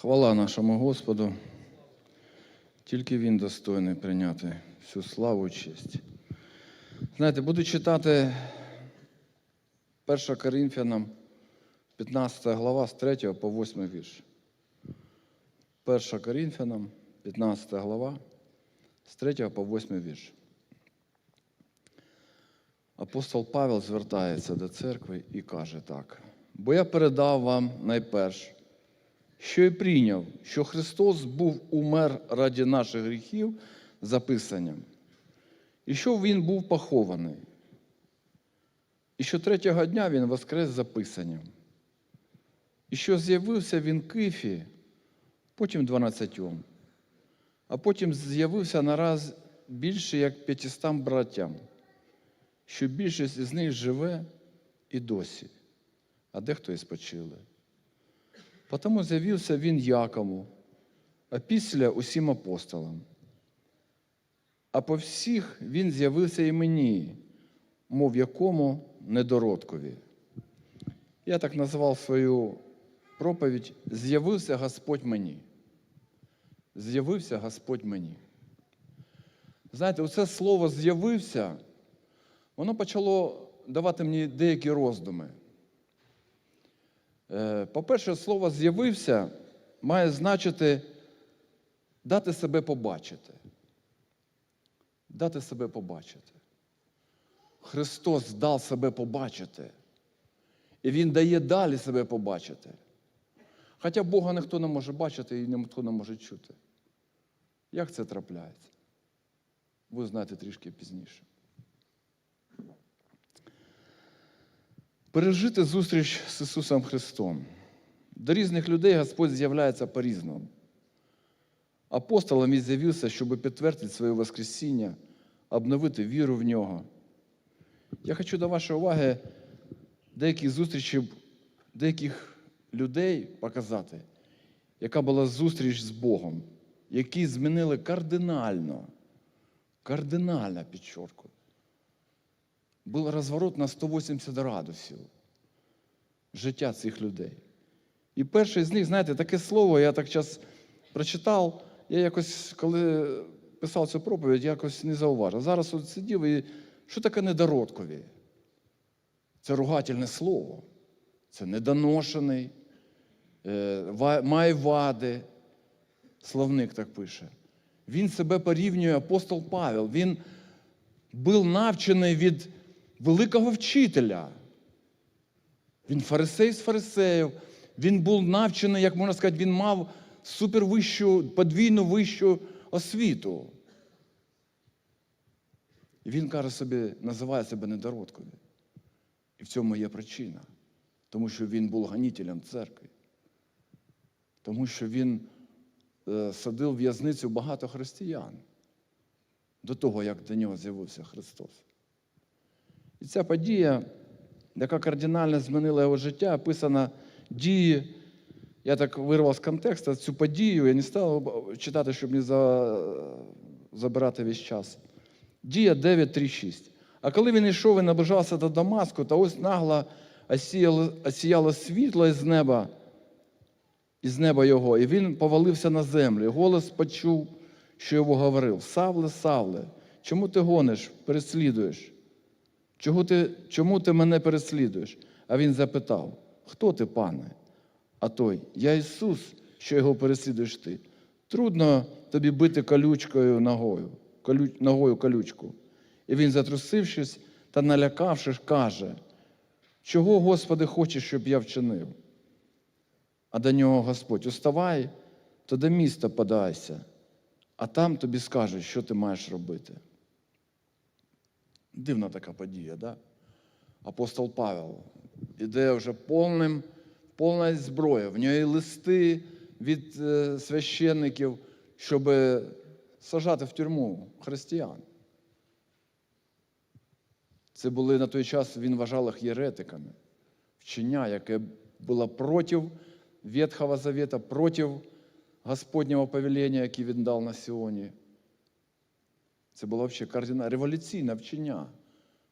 Хвала нашому Господу. Тільки Він достойний прийняти всю славу і честь. Знаєте, буду читати 1 Коринфянам, 15 глава з 3 по 8 вірш. 1 Коринфянам, 15 глава, з 3 по 8 вірш. Апостол Павел звертається до церкви і каже так: бо я передав вам найперш, що й прийняв, що Христос був умер раді наших гріхів за Писанням, і що Він був похований, і що третього дня Він воскрес за Писанням, і що з'явився Він Кифі, потім дванадцятьом, а потім з'явився нараз більше як п'ятістам братям, що більшість із них живе і досі, а дехто і спочили. Потому з'явився він Якову, а після усім апостолам. А по всіх він з'явився і мені, мов якому недородкові. Я так назвав свою проповідь З'явився Господь мені. З'явився Господь мені. Знаєте, оце слово з'явився, воно почало давати мені деякі роздуми. Е, По-перше, слово з'явився має значити дати себе побачити. Дати себе побачити. Христос дав себе побачити. І Він дає далі себе побачити. Хоча Бога ніхто не може бачити і ніхто не може чути. Як це трапляється? Ви знаєте трішки пізніше. Пережити зустріч з Ісусом Христом. До різних людей Господь з'являється по-різному. Апостолам він з'явився, щоб підтвердити своє Воскресіння, обновити віру в нього. Я хочу до вашої уваги деякі зустрічі деяких людей показати, яка була зустріч з Богом, які змінили кардинально, кардинально підчорку. Був розворот на 180 градусів життя цих людей. І перший з них, знаєте, таке слово, я так час прочитав, я якось, коли писав цю проповідь, якось не зауважив. Зараз от сидів і що таке недородкові? Це ругательне слово. Це недоношений, е, має вади. Словник так пише. Він себе порівнює апостол Павел. Він був навчений від великого вчителя. Він фарисей з фарисеїв. Він був навчений, як можна сказати, він мав супервищу, подвійну вищу освіту. І він каже собі, називає себе недородкові. І в цьому є причина. Тому що він був ганітелем церкви. Тому що він е, садив в'язницю багато християн до того, як до нього з'явився Христос. І ця подія, яка кардинально змінила його життя, описана дії. Я так вирвав з контексту цю подію, я не став читати, щоб не за... забирати весь час. Дія 9.3.6. А коли він йшов і наближався до Дамаску, то ось нагло осіяло, осіяло світло із неба, із неба його, і він повалився на землю. Голос почув, що його говорив: Савле, Савле, чому ти гониш, переслідуєш? Чому ти, чому ти мене переслідуєш? А він запитав: Хто ти, пане? А той, я Ісус, що його переслідуєш ти. Трудно тобі бити колючкою ногою, колю, ногою колючку. І він, затрусившись та налякавшись, каже: Чого, Господи, хочеш, щоб я вчинив? А до нього Господь, уставай, то до міста подайся, а там тобі скажуть, що ти маєш робити. Дивна така подія, да? Апостол Павел іде вже повним, повна зброя. В нього листи від е, священників, щоб сажати в тюрму християн. Це були на той час, він вважав їх єретиками. Вчення, яке було проти Ветхого Завета, проти Господнього повеління, яке він дав на Сіоні. Це було взагалі кардинальне, революційне вчення.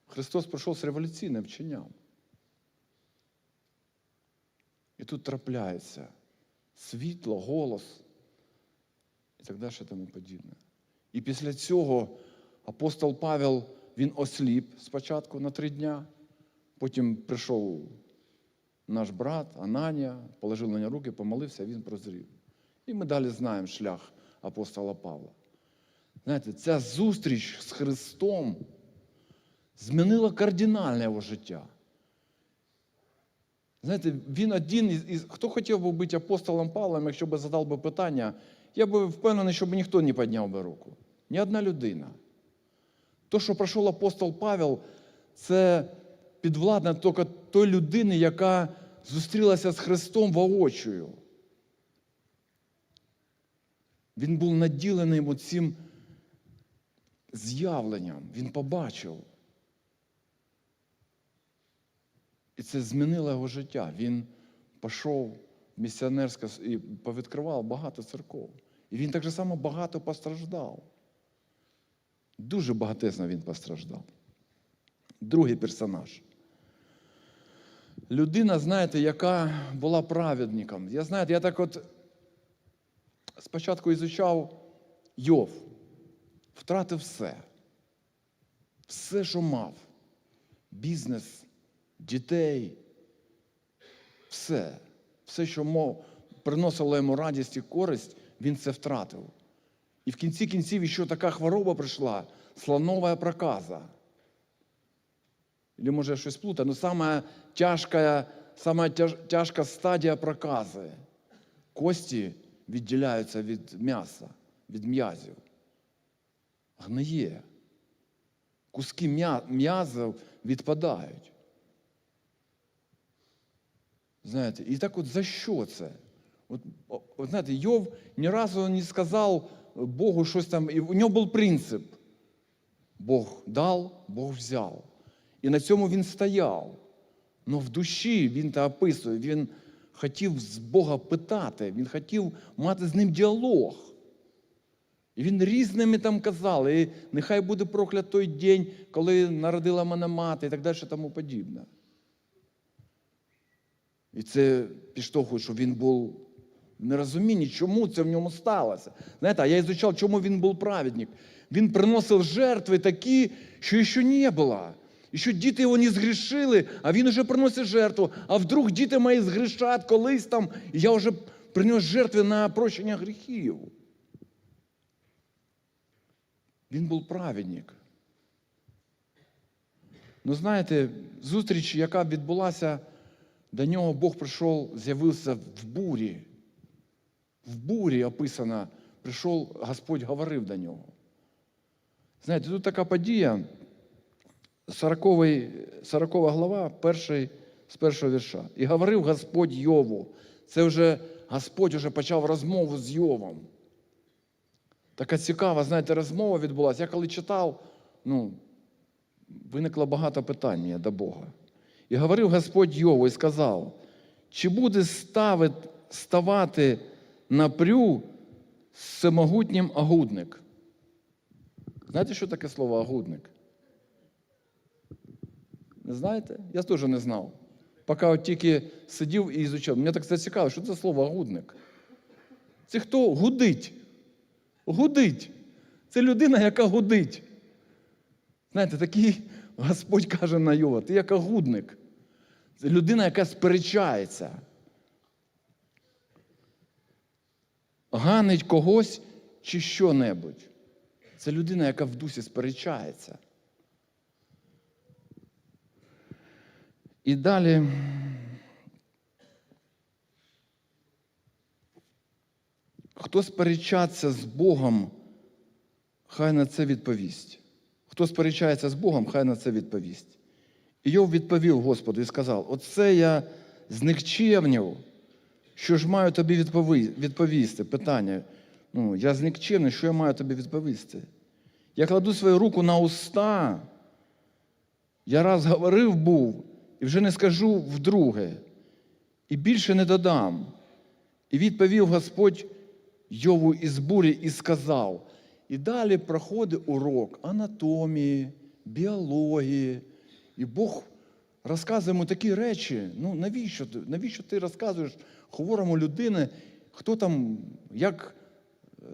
Христос прийшов з революційним вченням. І тут трапляється світло, голос і так далі, тому подібне. І після цього апостол Павел він осліп спочатку на три дня, потім прийшов наш брат Ананія, положив на нього руки, помолився, він прозрів. І ми далі знаємо шлях апостола Павла. Знаєте, ця зустріч з Христом змінила кардинально його життя. Знаєте, він один із, із хто хотів би бути апостолом Павлом, якщо б задав би питання, я би впевнений, щоб ніхто не підняв би руку. Ні одна людина. То, що пройшов апостол Павел, це підвладна тільки той людини, яка зустрілася з Христом воочию. Він був наділений цим з'явленням, він побачив. І це змінило його життя. Він пішов в місіонерське і повідкривав багато церков. І він так же само багато постраждав. Дуже багатезно він постраждав. Другий персонаж. Людина, знаєте, яка була праведником. Я знаєте, я так от спочатку ізучав Йов, втратив все. Все, що мав. Бізнес, дітей, все. Все, що мов, приносило йому радість і користь, він це втратив. І в кінці кінців ще така хвороба прийшла слонова проказа. Или може щось плутаю, но сама тяжка, сама тяжка стадія прокази. Кості відділяються від м'яса, від м'язів. Гниє. Куски м'я- м'язів відпадають. Знаєте, і так от за що це? От, от знаєте, Йов ні разу не сказав Богу щось там. І у нього був принцип. Бог дав, Бог взяв. І на цьому він стояв. Ну в душі він та описує, він хотів з Бога питати, він хотів мати з ним діалог. І він різними там казав, і нехай буде проклят той день, коли народила мене мати, і так далі, тому подібне. І це підштовхує, що він був в нерозумінні, чому це в ньому сталося. Знаєте, а я ізучав, чому він був праведник. Він приносив жертви такі, що ще не було. І що діти його не згрішили, а він вже приносить жертву. А вдруг діти мої згрішать колись там, і я вже принес жертви на прощення гріхів. Він був праведник. Ну, знаєте, зустріч, яка відбулася, до нього Бог прийшов, з'явився в бурі. В бурі описано, прийшов, Господь говорив до нього. Знаєте, тут така подія, 40, 40 глава, перший, з першого вірша. І говорив Господь Йову. Це вже Господь вже почав розмову з Йовом. Така цікава, знаєте, розмова відбулася. Я коли читав, ну, виникло багато питань до Бога. І говорив Господь Йову і сказав, чи буде ставить, ставати напрю всемогутнім агудник? Знаєте, що таке слово агудник? Не знаєте? Я теж не знав. Поки от тільки сидів і ізучав. Мене так зацікавило, що це слово агудник. Це хто гудить? Гудить. Це людина, яка гудить. Знаєте, такий Господь каже на Йова, ти як агудник. Це людина, яка сперечається. Ганить когось чи що-небудь. Це людина, яка в дусі сперечається. І далі. Хто сперечаться з Богом, хай на це відповість. Хто сперечається з Богом, хай на це відповість. І Йов відповів Господу і сказав: Оце я зникчевнів, що ж маю тобі відповісти? Питання. Ну, я зникчевний, що я маю тобі відповісти? Я кладу свою руку на уста. Я раз говорив був, і вже не скажу вдруге, і більше не додам. І відповів Господь Йову із бурі і сказав. І далі проходить урок анатомії, біології. І Бог розказує йому такі речі. Ну навіщо? Навіщо ти розказуєш хворому людині, хто там, як е,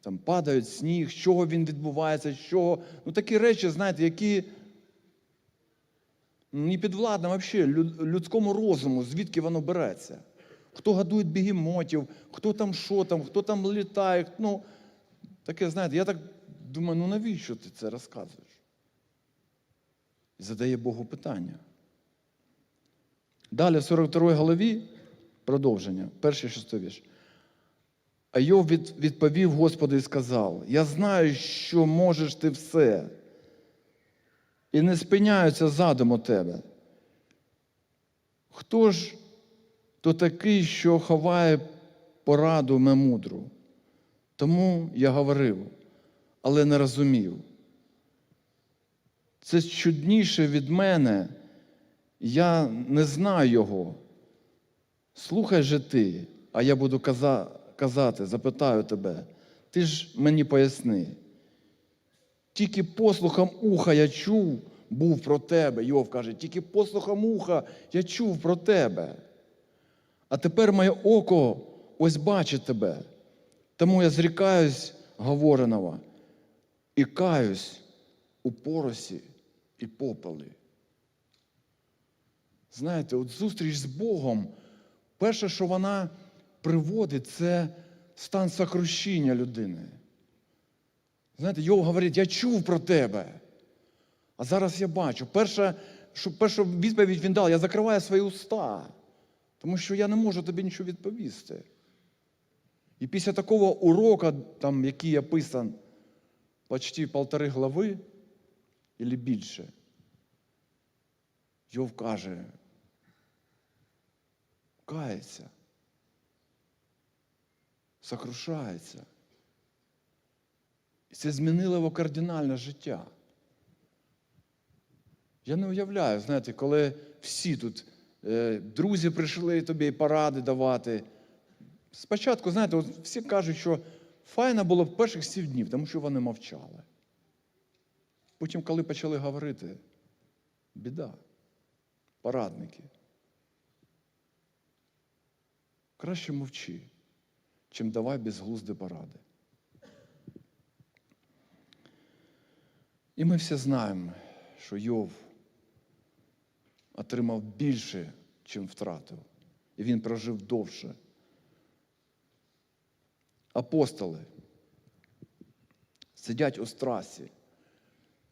там падають сніг, з чого він відбувається, з чого. Ну такі речі, знаєте, які не підвладно взагалі людському розуму, звідки воно береться. Хто годує бігемотів, хто там що там, хто там літає. Ну, таке, знаєте, я так думаю, ну навіщо ти це розказуєш? І задає Богу питання. Далі в 42 голові продовження, перший шостий вірш. А Йов від, відповів Господу і сказав: Я знаю, що можеш ти все, і не спиняються задум у тебе. Хто ж то такий, що ховає пораду мемудру? Тому я говорив, але не розумів. Це чудніше від мене, я не знаю його. Слухай же ти, а я буду казати, запитаю тебе, ти ж мені поясни. Тільки послухом уха я чув, був про тебе. Йов каже, тільки послухом уха я чув про тебе. А тепер моє око ось бачить тебе. Тому я зрікаюсь говореного і каюсь у поросі і попелі. Знаєте, от зустріч з Богом, перше, що вона приводить, це стан сокрушіння людини. Знаєте, Йов говорить, я чув про тебе. А зараз я бачу. Перша, що, першу відповідь він дав, я закриваю свої уста, тому що я не можу тобі нічого відповісти. І після такого урока, там, який описан почти полтори глави, або більше, Йов каже, кається, сокрушається. І це змінило його кардинальне життя. Я не уявляю, знаєте, коли всі тут друзі прийшли тобі поради давати. Спочатку, знаєте, от всі кажуть, що файно було в перших сім днів, тому що вони мовчали. Потім, коли почали говорити, біда, порадники. Краще мовчи, чим давай безглузди поради. І ми всі знаємо, що Йов отримав більше, чим втратив. І він прожив довше. Апостоли сидять у страсі.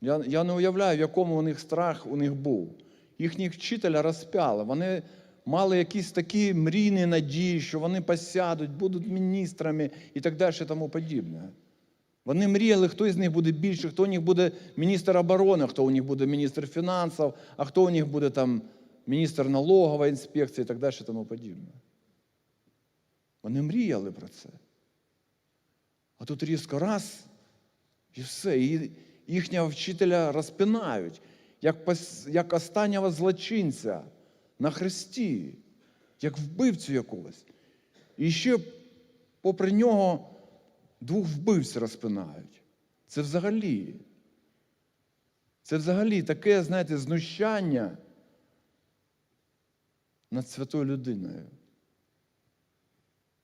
Я я не уявляю, в якому у них страх у них був. Їхніх вчителя розпяли. Вони мали якісь такі мрійні надії, що вони посядуть, будуть міністрами і так далі, і тому подібне. Вони мріяли, хто із них буде більше, хто у них буде міністр оборони, хто у них буде міністр фінансів, а хто у них буде там міністр налогової інспекції і так далі, і тому подібне. Вони мріяли про це. А тут різко раз і все. І їхнього вчителя розпинають, як як останнього злочинця на хресті, як вбивцю якогось. І ще попри нього двох вбивців розпинають. Це взагалі. Це взагалі таке, знаєте, знущання над святою людиною.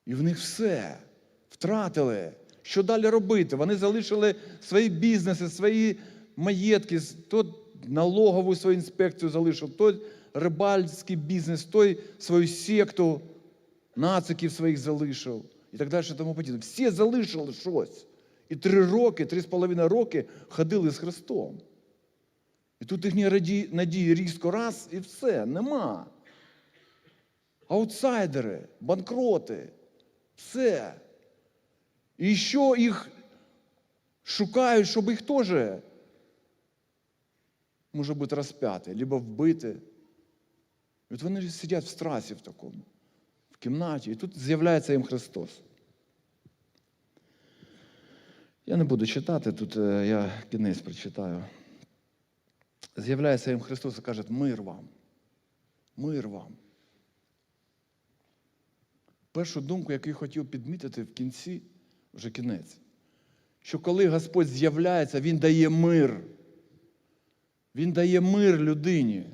І в них все втратили. Що далі робити? Вони залишили свої бізнеси, свої маєтки, то налогову свою інспекцію залишив, той рибальський бізнес, той свою секту, нациків своїх залишив і так далі. тому подібне. Всі залишили щось. І три роки, три з половиною роки ходили з Христом. І тут їхні надії різко раз і все, нема. Аутсайдери, банкроти, все. І що їх шукають, щоб їх теж може бути розп'яти, либо вбити. І от вони сидять в страсі в такому, кімнаті, і тут з'являється їм Христос. Я не буду читати, тут е, я кінець прочитаю. З'являється їм Христос і каже, мир вам, мир вам. Першу думку, яку я хотів підмітити в кінці, вже кінець, що коли Господь з'являється, Він дає мир. Він дає мир людині,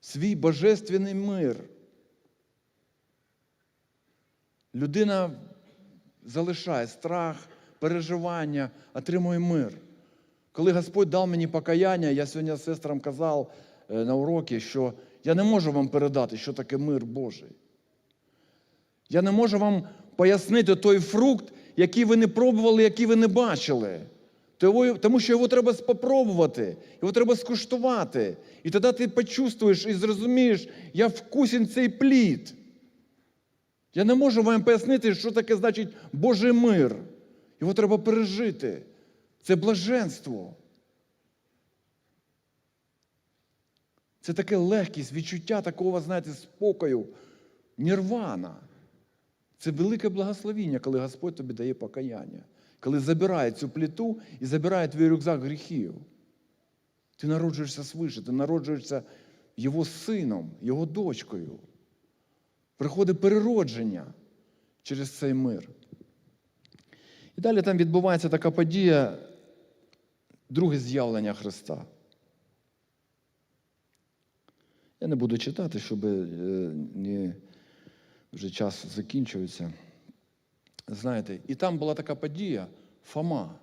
свій божественний мир. Людина залишає страх, переживання, отримує мир. Коли Господь дав мені покаяння, я сьогодні сестрам казав е, на уроці, що я не можу вам передати, що таке мир Божий. Я не можу вам пояснити той фрукт, який ви не пробували, який ви не бачили. Тому що його треба спробувати, його треба скуштувати. І тоді ти почувствуєш і зрозумієш, я вкусен цей плід. Я не можу вам пояснити, що таке значить Божий мир. Його треба пережити. Це блаженство. Це таке легкість, відчуття такого, знаєте, спокою, нірвана. Це велике благословіння, коли Господь тобі дає покаяння, коли забирає цю пліту і забирає твій рюкзак гріхів. Ти народжуєшся свише, ти народжуєшся Його сином, Його дочкою. Приходить переродження через цей мир. І далі там відбувається така подія, друге з'явлення Христа. Я не буду читати, щоб е, не, вже час закінчується. Знаєте, і там була така подія, Фома.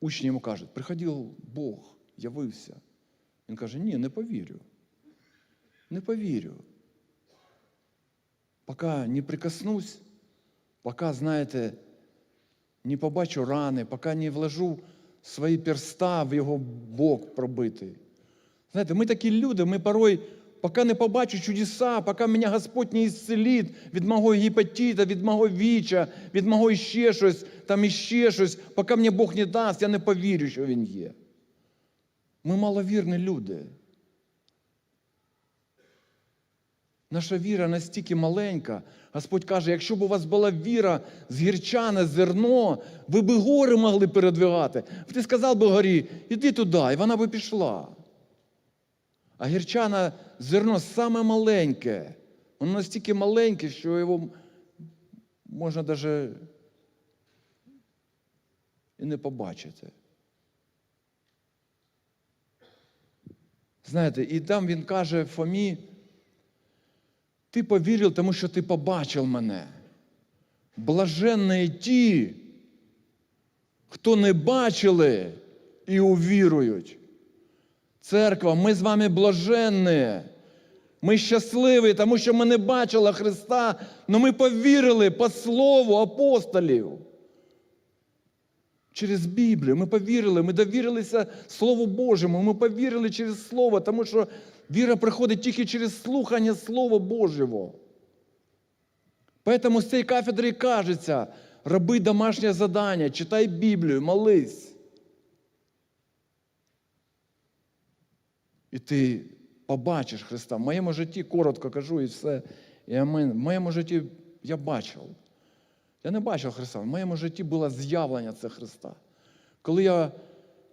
Учні йому кажуть, приходив Бог, явився. Він каже, ні, не повірю. Не повірю. Поки не прикоснусь, поки, знаєте, не побачу рани, поки не вложу свої перста в його бок пробитий. Знаєте, ми такі люди, ми порой, поки не побачу чудеса, поки мене Господь не ісцелить від мого гепатита, від мого віча, від мого іще щось, там іще щось, поки мені Бог не дасть, я не повірю, що Він є. Ми маловірні люди. Наша віра настільки маленька. Господь каже, якщо б у вас була віра з гірчане зерно, ви б гори могли передвигати. Ти сказав би горі, іди туди, і вона би пішла. А гірчане зерно саме маленьке. Воно настільки маленьке, що його можна навіть і не побачити. Знаєте, і там він каже Фомі, ти повірив, тому що ти побачив мене. Блаженні ті, хто не бачили і увірують. Церква, ми з вами блаженні. Ми щасливі, тому що ми не бачили Христа, але ми повірили по слову апостолів. Через Біблію ми повірили, ми довірилися Слову Божому, ми повірили через Слово, тому що віра приходить тільки через слухання Слова Божого. Поэтому з цієї кафедри кажеться, роби домашнє задання, читай Біблію, молись. І ти побачиш Христа. В моєму житті, коротко кажу і все. І амин. В моєму житті я бачив. Я не бачив Христа. В моєму житті було з'явлення це Христа. Коли я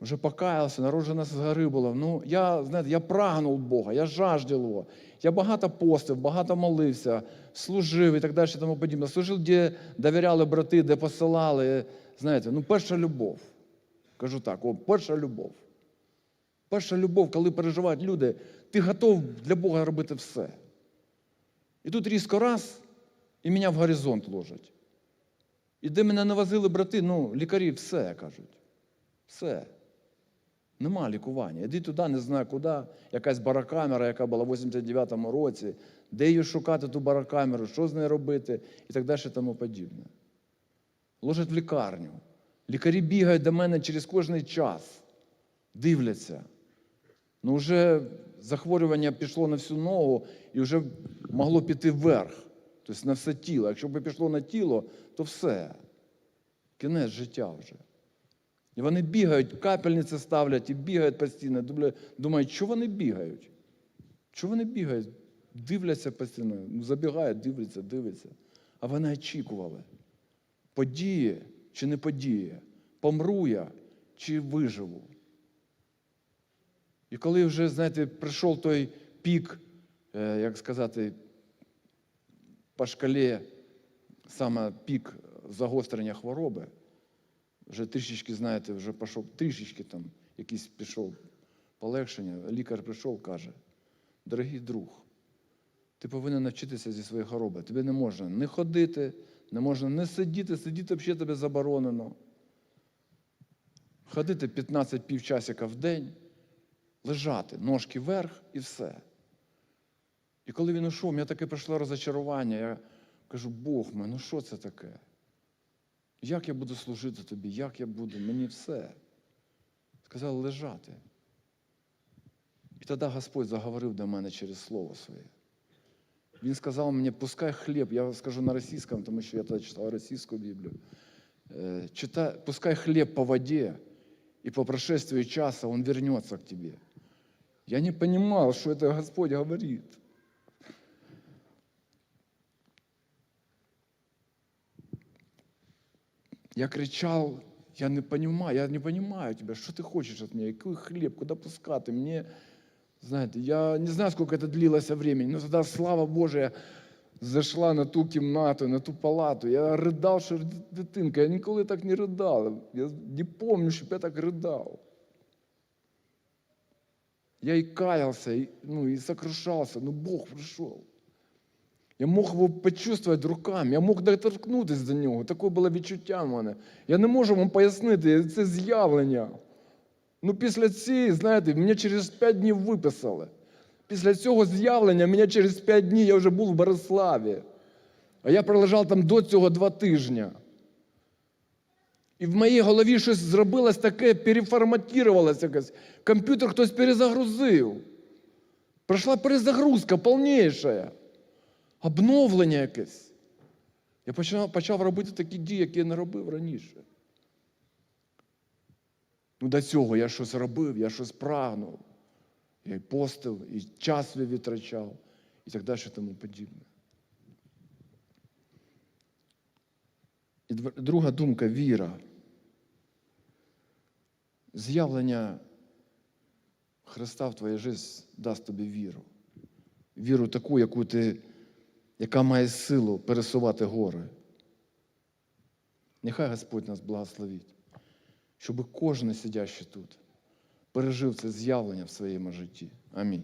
вже покаявся, народжена з гори було, ну, я, знаєте, я прагнув Бога, я жаждав Його. Я багато постив, багато молився, служив і так далі, тому подібне. Служив, де довіряли брати, де посилали. Знаєте, ну, перша любов. Кажу так, о, перша любов. Перша любов, коли переживають люди, ти готов для Бога робити все. І тут різко раз, і мене в горизонт ложать. І де мене навозили брати, ну, лікарі все кажуть. Все. Нема лікування. Іди туди, не знаю куди. Якась барокамера, яка була в 89-му році, де її шукати, ту барокамеру, що з нею робити, і так далі, і тому подібне. Ложать в лікарню. Лікарі бігають до мене через кожний час, дивляться. Ну, вже захворювання пішло на всю ногу і вже могло піти вверх, тобто на все тіло. Якщо б пішло на тіло, то все. Кінець життя вже. І вони бігають, капельниці ставлять і бігають постійно. Думають, що вони бігають? Що вони бігають? Дивляться постійно, ну, забігають, дивляться, дивляться. А вони очікували. Подіє чи не подіє? Помру я чи виживу? І коли вже, знаєте, прийшов той пік, е, як сказати, по шкалі, саме пік загострення хвороби, вже трішечки, знаєте, вже пішов, трішечки там якийсь пішов полегшення. Лікар прийшов, каже, дорогий друг, Ти повинен навчитися зі своєї хвороби. Тобі не можна не ходити, не можна не сидіти, сидіти взагалі тобі заборонено. Ходити 15 півчасика в день, лежати, ножки вверх і все. І коли він ушов, у мене таке прийшло розочарування. Я кажу, Бог мій, ну що це таке? Як я буду служити тобі? Як я буду? Мені все. Сказали лежати. І тоді Господь заговорив до мене через Слово своє. Він сказав мені, пускай хліб, я скажу на російському, тому що я тоді читав російську Біблію. Е, Читай, пускай хлеб по воде, и по прошествии часа он вернется к тебе. Я не понимал, что это Господь говорит. Я кричал, я не понимаю, я не понимаю тебя, что ты хочешь от меня, какой хлеб, куда пускати? Мне, знаете, я не знаю, сколько это длилось времени, но тогда слава Божия зайшла на ту кімнату, на ту палату. Я ридав, що дитинка. Я ніколи так не ридав. Я не пам'ятаю, щоб я так ридав. Я и каялся, и, ну, и сокрушался, но Бог пришел. Я мог його почувствувати руками, я мог доторкнутися до нього. Таке було відчуття в мене. Я не можу вам пояснити, це з'явлення. Ну, після цієї, знаєте, мене через 5 днів виписали. Після цього з'явлення мене через 5 днів я вже був в Бориславі. А я пролежав там до цього два тижні. І в моїй голові щось зробилось таке, переформатувалося якось. Комп'ютер хтось перезагрузив. Пройшла перезагрузка повніша. Обновлення якесь. Я почав, почав робити такі дії, які я не робив раніше. Ну, до цього я щось робив, я щось прагнув. Я і постив, і час свій витрачав, і так далі, і тому подібне. І друга думка віра. З'явлення Христа в твоїй житті дасть тобі віру. Віру таку, яку ти, яка має силу пересувати гори. Нехай Господь нас благословить, щоб кожен сидящий тут пережив це з'явлення в своєму житті. Амінь.